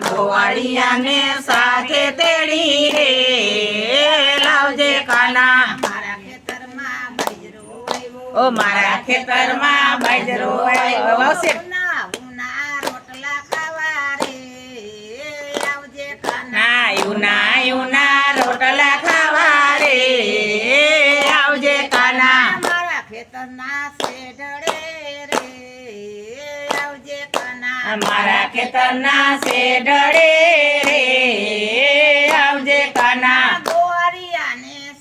ગોવાળિયાને સાથે તેડી રે લાવજે કાના મારા ઓ મારા ખેતરમાં બજરો આવ્યો. કાના. મારા ખેતરના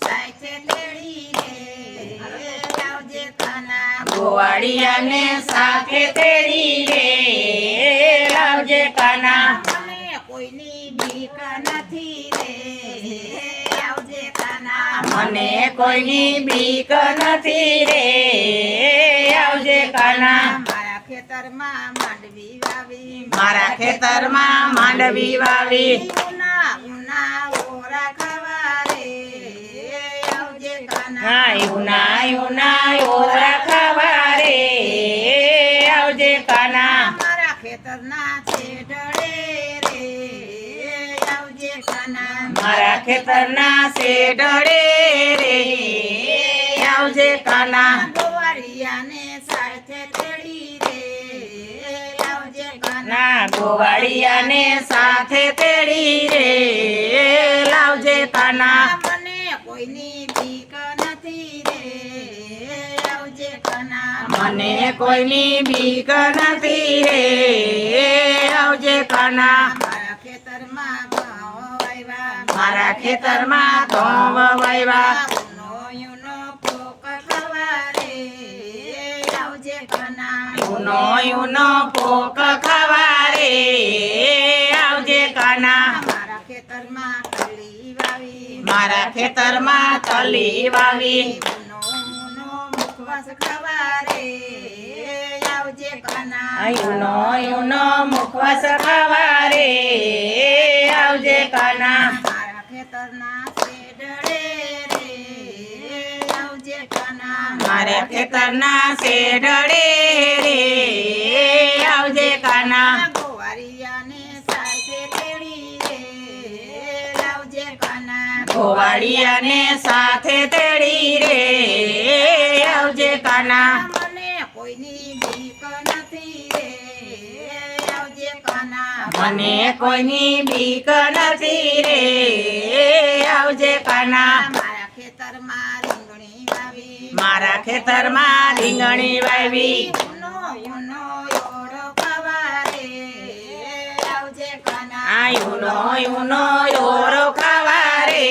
સાચે તેડી રે. આવજે કાના. ગોવાળિયાને સાથે તેડી રે. આવજે કાના. મને કોઈની બીક નથી રે. આવજે કાના. મને કોઈની બીક નથી રે. આવજે કાના. ખેતરમાં માંડવી વાવી મારા ખેતરમાં માંડવી વાવી. ઉના ઉના ઓરા ખાવા રે આવજે કાના. યુના યુના ઓરા ખાવા રે આવજે કાના. મારા ખેતરના છેડળે રે. આવજે કાના. મારા ખેતરના શેઢળે રે. આવજે કાના. ગોવાળિયાને સાથે તેડી ગોવાળિયાને સાથે તેડી રે. લાવજે કાના મને કોઈની બીક નથી રે. લાવજે કાના મને કોઈની બીક નથી રે. આવજે કાના મારા ખેતરમાં ઘઉં વાવ્યા. મારા ખેતરમાં ઘઉં વાવ્યા. યુનો પોક ખાવા રે આવજે કાના. મારા ખેતરમાં કલી વાવી. મારા ખેતરમાં તલી વાવી. મુખવાસ ખાવા રે આવજે કાના. યુનો યુનો મુખવાસ ખાવા રે આવજે કાના. મારા ખેતરના શેડળે રે. આવજે કાના. મારા ખેતરના શેઢળે રે. કાના સાથે તેડી રે. આવજે કાના. મને કોઈની બીક નથી રે. આવજે કાના. મને કોઈની બીક નથી રે. આવજે કાના. મારા ખેતરમાં રીંગણી વાવી. મારા ખેતરમાં રીંગણી વાવી. ઉનો ઉનો યોડો ખાવા રે આવજે કાના. આયુનો યુનો યોરો ખાવા રે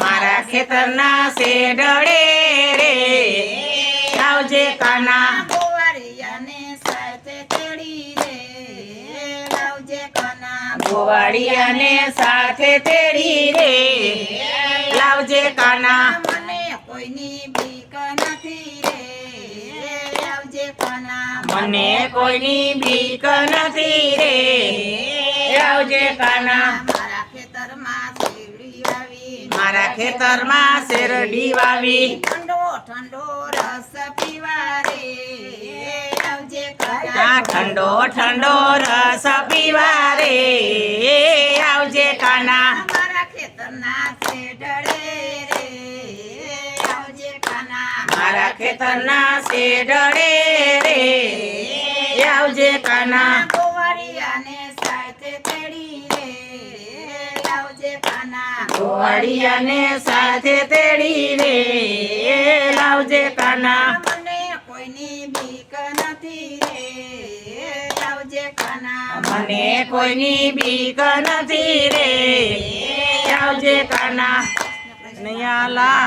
મારા ખેતરના તેડી રે. આવજે કાના. ગોવાળિયાને સાથે તેડી રે. લાવજે કાના. મને કોઈની બીક નથી રે. લાવજે કાના. મને કોઈની બીક નથી રે. લાવજે કાના. મારા ખેતરમાં શેરડી વાવી ઠંડો ઠંડો રસ પીવા રે આવજે કાના ઠંડો ઠંડો રસ પીવા રે આવજે કાના. મારા ખેતરના શેઢળે રે. આવજે કાના. મારા ખેતરના શેઢળે રે. આવજે કાના. કાના સાથે તેડી રે લાવજે કાના. મને કોઈની બીક નથી રે આવજે કાના. મને કોઈની બીક નથી રે આવજે કાના. નૈયાલા